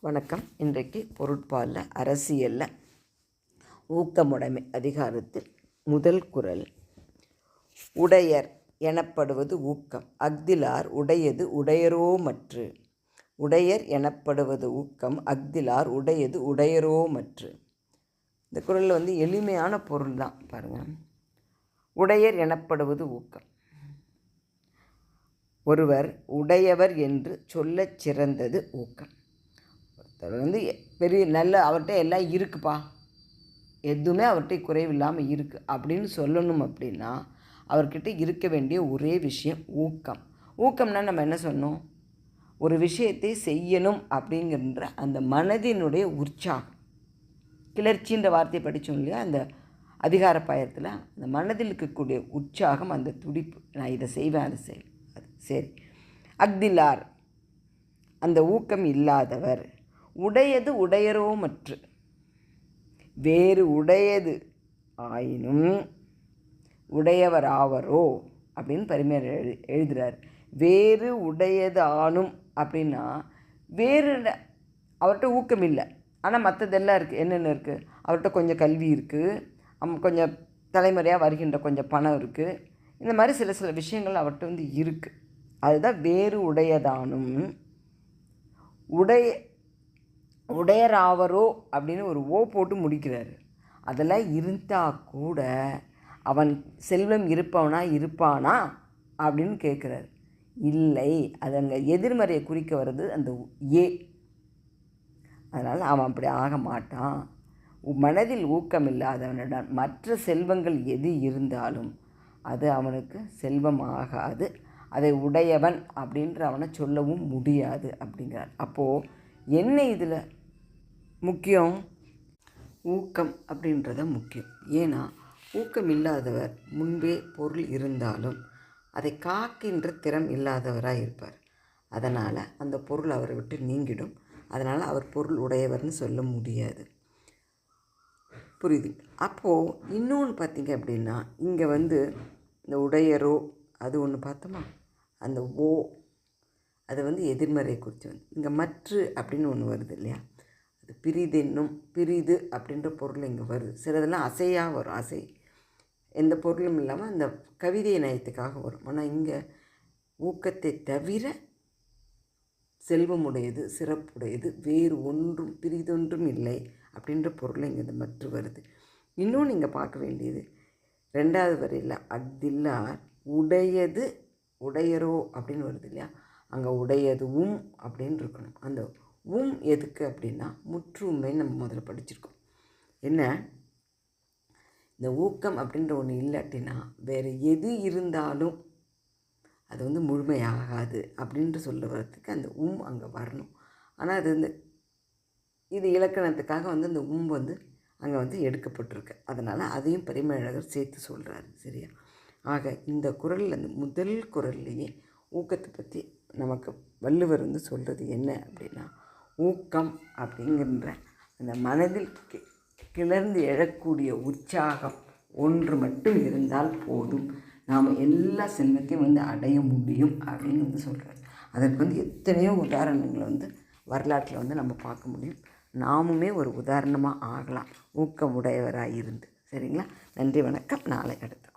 வணக்கம். இன்றைக்கு பொருட்பாலில் அரசியலில் ஊக்கமுடைமை அதிகாரத்தில் முதல் குறள் உடையர் எனப்படுவது ஊக்கம். அஃதிலார் உடையது உடையரோமற்று. உடையர் எனப்படுவது ஊக்கம் அஃதிலார் உடையது உடையரோமற்று. இந்த குறளில் வந்து எளிமையான பொருள் தான் பாருங்கள் உடையர் எனப்படுவது ஊக்கம். ஒருவர் உடையவர் என்று சொல்லச் சிறந்தது ஊக்கம். வந்து பெரிய நல்ல அவர்கிட்ட எல்லாம் இருக்குப்பா. எதுவுமே அவர்கிட்ட குறைவில்லாமல் இருக்குது அப்படின்னு சொல்லணும் அப்படின்னா அவர்கிட்ட இருக்க வேண்டிய ஒரே விஷயம் ஊக்கம். ஊக்கம்னா நம்ம என்ன சொன்னோம்? ஒரு விஷயத்தை செய்யணும் அப்படிங்கிற அந்த மனதினுடைய உற்சாகம். கிளர்ச்சின்ற வார்த்தையை படித்தோம் இல்லையா? அந்த அதிகார பயத்தில் அந்த மனதில் இருக்கக்கூடிய உற்சாகம் அந்த துடிப்பு. நான் இதை செய்வேன் அதை செய் அது சரி. அக்திலார். அந்த ஊக்கம் இல்லாதவர். உடையது உடையரோமற்று. வேறு உடையது ஆயினும் உடையவர் ஆவரோ அப்படின்னு பரிமையர் எழு எழுதுகிறார் வேறு உடையது ஆணும் அப்படின்னா வேறு அவர்கிட்ட ஊக்கம் இல்லை. ஆனால் மற்றதெல்லாம் இருக்குது என்னென்ன இருக்குது அவர்கிட்ட கொஞ்சம் கல்வி இருக்குது கொஞ்சம் தலைமுறையாக வருகின்ற கொஞ்சம் பணம் இருக்குது இந்த மாதிரி சில சில விஷயங்கள் அவர்கிட்ட வந்து இருக்குது அதுதான் வேறு உடையதானும் உடைய உடையராவரோ அப்படின்னு ஒரு ஓ போட்டு முடிக்கிறாரு. அதெல்லாம் இருந்தால் கூட அவன் செல்வம் இருப்பவனா இருப்பானா அப்படின்னு கேட்குறாரு. இல்லை அது அங்கே எதிர்மறையை குறிக்க வர்றது அந்த ஏ. அதனால் அவன் அப்படி ஆக மாட்டான். மனதில் ஊக்கம் இல்லாதவனிடம் மற்ற செல்வங்கள் எது இருந்தாலும் அது அவனுக்கு செல்வம் ஆகாது. அதை உடையவன் அப்படின்ற அவனை சொல்லவும் முடியாது அப்படிங்கிறார். அப்போது என்ன இதில்? முக்கியம்? ஊக்கம் அப்படின்றத முக்கியம். ஏன்னா ஊக்கம் இல்லாதவர் முன்பே பொருள் இருந்தாலும் அதை காக்கின்ற திறம் இல்லாதவராக இருப்பார். அதனால் அந்த பொருள் அவரை விட்டு நீங்கிடும். அதனால் அவர் பொருள் உடையவர்னு சொல்ல முடியாது. புரியுது? அப்போது இன்னொன்று பார்த்தீங்க அப்படின்னா இங்கே வந்து இந்த உடையரோ அது ஒன்று பார்த்தோமா? அந்த ஓ அது வந்து எதிர்மறை குறித்து வந்து. இங்கே மற்று அப்படின்னு ஒன்று வருது இல்லையா? அது பிரிதென்னும் பிரிது அப்படின்ற பொருள் இங்கே வருது. சிலதெல்லாம் அசையாக வரும் அசை. எந்த பொருளும் இல்லாமல் அந்த கவிதை நயத்துக்காக வரும். ஆனால் இங்கே ஊக்கத்தை தவிர செல்வமுடையது சிறப்புடையது வேறு ஒன்றும் பிரிதொன்றும் இல்லை அப்படின்ற பொருள் இங்கே இந்த மற்று வருது. இன்னும் நீங்கள் பார்க்க வேண்டியது ரெண்டாவது வரையில் அஃதில்லார் உடையது உடையரோ அப்படின்னு வருது இல்லையா? அங்கே உடையது உம் அப்படின்னு இருக்கணும். அந்த உம் எதுக்கு அப்படின்னா முற்றுமை நம்ம முதல்ல படிச்சிருக்கோம். என்ன? இந்த ஊக்கம் அப்படின்ற ஒன்று இல்லாட்டினா வேறு எது இருந்தாலும் அது வந்து முழுமையாகாது அப்படின்ட்டு சொல்ல வர்றதுக்கு அந்த உம் அங்கே வரணும். ஆனால் அது வந்து இது இலக்கணத்துக்காக வந்து அந்த உம் வந்து அங்கே வந்து எடுக்கப்பட்டிருக்கு. அதனால் அதையும் பரிமேழகர் சேர்த்து சொல்கிறாரு சரியா? ஆக இந்த குரலில் அந்த முதல் குரல்லையே ஊக்கத்தை பற்றி நமக்கு வள்ளுவர் வந்து சொல்கிறது என்ன அப்படின்னா ஊக்கம் அப்படிங்கிற அந்த மனதில் கி- கிளர்ந்து எழக்கூடிய உற்சாகம் ஒன்று மட்டும் இருந்தால் போதும். நாம் எல்லா செல்வத்தையும் வந்து அடைய முடியும் அப்படின்னு வந்து சொல்கிறார் அதற்கு வந்து எத்தனையோ உதாரணங்களை வந்து வரலாற்றில் வந்து நம்ம பார்க்க முடியும். நாமுமே ஒரு உதாரணமாக ஆகலாம். ஊக்கம் உடையவராக இருந்து சரிங்களா? நன்றி வணக்கம். நாளை அடுத்து